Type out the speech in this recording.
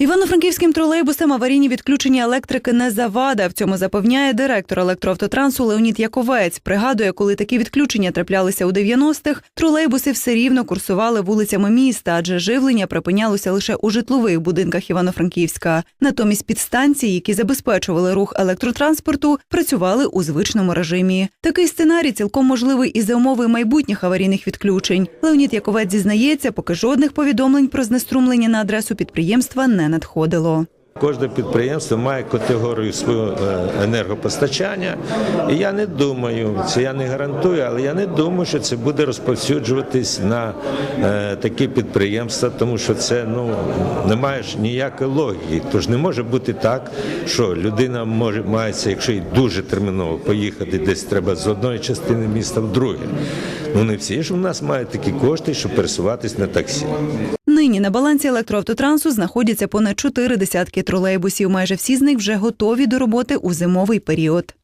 Івано-франківським тролейбусам аварійні відключення електрики не завада. В цьому запевняє директор електроавтотрансу Леонід Яковець. Пригадує, коли такі відключення траплялися у 90-х, тролейбуси все рівно курсували вулицями міста, адже живлення припинялося лише у житлових будинках Івано-Франківська. Натомість підстанції, які забезпечували рух електротранспорту, працювали у звичному режимі. Такий сценарій цілком можливий і за умови майбутніх аварійних відключень. Леонід Яковець зізнається, поки жодних повідомлень про знеструмлення на адресу підприємства не надходило. Кожне підприємство має категорію свого е, енергопостачання, і я не думаю, це я не гарантую, але я не думаю, що це буде розповсюджуватись на е, такі підприємства, тому що це ну немає ж ніякої логіки. Тож не може бути так, що людина може мається, якщо й дуже терміново поїхати, десь треба з одної частини міста в друге. Ну не всі ж у нас мають такі кошти, щоб пересуватись на таксі. Нині на балансі електроавтотрансу знаходяться понад чотири десятки тролейбусів. Майже всі з них вже готові до роботи у зимовий період.